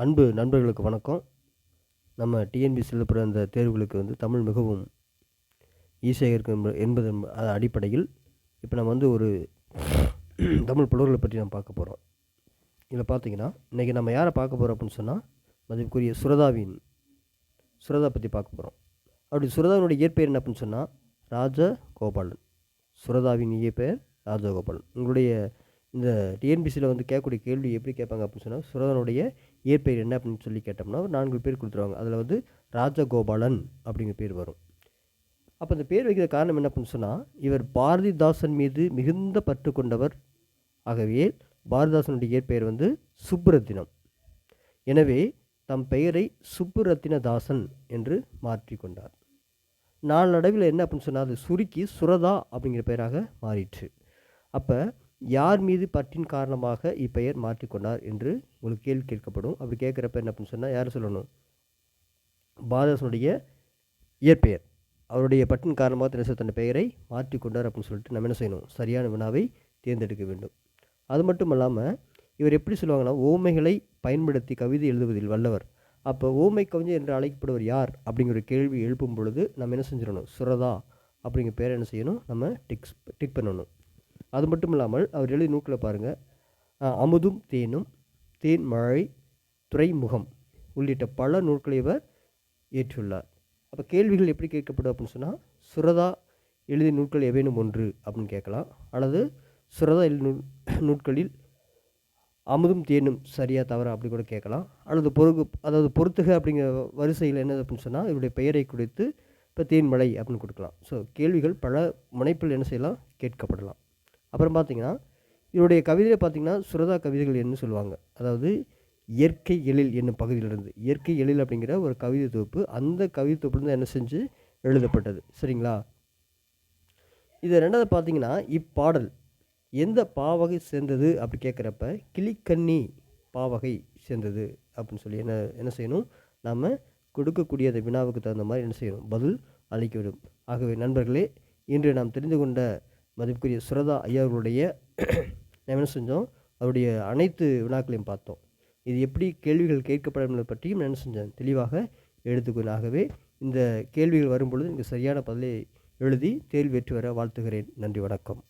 அன்பு நண்பர்களுக்கு வணக்கம். நம்ம டிஎன்பிசி எழுப்புகிற அந்த தேர்வுகளுக்கு வந்து தமிழ் மிகவும் ஈஸியாக இருக்கும் என்பதன் அ- அடிப்படையில் இப்போ நம்ம வந்து ஒரு தமிழ் புலவர்களை பற்றி நம்ம பார்க்க போகிறோம் இதில் பார்த்தீங்கன்னா இன்றைக்கி நம்ம யாரை பார்க்க போகிறோம் அப்படின்னு சொன்னால் மதிப்புக்குரிய சுரதாவின் சுரதா பற்றி பார்க்க போகிறோம் அப்படி சுரதாவினுடைய இயற்பெயர் என்ன அப்படின்னு சொன்னால் ராஜகோபாலன். சுரதாவின் இயற்பெயர் ராஜகோபாலன். உங்களுடைய இந்த டிஎன்பிசியில் வந்து கேட்கக்கூடிய கேள்வி எப்படி கேட்பாங்க அப்படின்னு சொன்னால் சுரதனுடைய இயற்பெயர் என்ன அப்படின்னு சொல்லி கேட்டோம்னா ஒரு நான்கு பேர் கொடுத்துருவாங்க. அதில் வந்து ராஜகோபாலன் அப்படிங்கிற பேர் வரும். அப்போ இந்த பேர் வைக்கிற காரணம் என்ன அப்படின்னு சொன்னால் இவர் பாரதிதாசன் மீது மிகுந்த பற்று கொண்டவர் ஆகவே பாரதிதாசனுடைய இயற்பெயர் வந்து சுப்புரத்தினம். எனவே தம் பெயரை சுப்புரத்தினதாசன் என்று மாற்றிக்கொண்டார் நாளடைவில் என்ன அப்படின்னு சொன்னால் அது சுருக்கி சுரதா அப்படிங்கிற பெயராக மாறிற்று. அப்போ யார் மீது பற்றின் காரணமாக இப்பெயர் மாற்றிக்கொண்டார் என்று உங்களுக்கு கேள்வி கேட்கப்படும். அப்படி கேட்குறப்ப என்ன அப்படின்னு சொன்னால் யார் சொல்லணும்? பாரதனுடைய இயற்பெயர். அவருடைய பற்றின் காரணமாக தினசரி தன் பெயரை மாற்றிக்கொண்டார் அப்படின்னு சொல்லிட்டு நம்ம என்ன செய்யணும்? சரியான வினாவை தேர்ந்தெடுக்க வேண்டும். அது மட்டும் இல்லாமல் இவர் எப்படி சொல்லுவாங்கன்னா ஓமைகளை பயன்படுத்தி கவிதை எழுதுவதில் வல்லவர். அப்போ ஓமை கவிஞர் என்று அழைக்கப்படுவர் யார்? அப்படிங்கிற ஒரு கேள்வி எழுப்பும் பொழுது நம்ம என்ன செஞ்சிடணும்? சுரதா அப்படிங்கிற பேரை என்ன செய்யணும்? நம்ம டிக்ஸ் டிக் பண்ணணும். அது மட்டும் இல்லாமல் அவர் எழுதி நூக்களை பாருங்கள் அமுதும் தேனும் தேன் மழை துறைமுகம் உள்ளிட்ட பல நூல்களை இவர் ஏற்றுள்ளார் அப்போ கேள்விகள் எப்படி கேட்கப்படும் அப்படின்னு சொன்னால் சுரதா எழுதிய நூல்கள் எவேனும் ஒன்று அப்படின்னு கேட்கலாம். அல்லது சுரதா எழுதிய நூல் நூட்களில் அமுதும் தேனும் சரியாக தவறா அப்படி கூட கேட்கலாம். அல்லது பொருகு அதாவது பொறுத்துக அப்படிங்கிற வரிசையில் என்னது அப்படின்னு சொன்னால் இவருடைய பெயரை குறித்து இப்போ தேன்மலை அப்படின்னு கொடுக்கலாம். ஸோ கேள்விகள் பல முனைப்பில் என்ன செய்யலாம்? கேட்கப்படலாம். அப்புறம் பார்த்தீங்கன்னா இவருடைய கவிதையில் பார்த்தீங்கன்னா சுரதா கவிதைகள் என்ன சொல்லுவாங்க. அதாவது இயற்கை எழில் என்னும் பகுதியிலிருந்து. இயற்கை எழில் அப்படிங்கிற ஒரு கவிதை தொகுப்பு. அந்த கவிதை தொகுப்புலேருந்து என்ன செஞ்சு எழுதப்பட்டது. சரிங்களா? இது ரெண்டாவது பார்த்தீங்கன்னா இப்பாடல். எந்த பாவகை சேர்ந்தது அப்படி கேட்குறப்ப கிளிக்கண்ணி பாவகை சேர்ந்தது அப்படின்னு சொல்லி என்ன என்ன செய்யணும்? நாம் கொடுக்கக்கூடிய அந்த வினாவுக்கு தகுந்த மாதிரி என்ன செய்யணும்? பதில் அளிக்க வேண்டும் ஆகவே நண்பர்களே இன்று நாம் தெரிந்து கொண்ட மதிப்புக்குரிய சுரதா ஐயா அவர்களுடைய என்ன செஞ்சோம்? அவருடைய அனைத்து வினாக்களையும் பார்த்தோம். இது எப்படி கேள்விகள் கேட்கப்படும் என்பதை பற்றியும் என்ன செஞ்சேன்? தெளிவாக எடுத்துக்கொள்ள இந்த கேள்விகள் வரும்பொழுது நீங்கள் சரியான பதிலை எழுதி தேர்வு வெற்றி வர வாழ்த்துகிறேன். நன்றி வணக்கம்.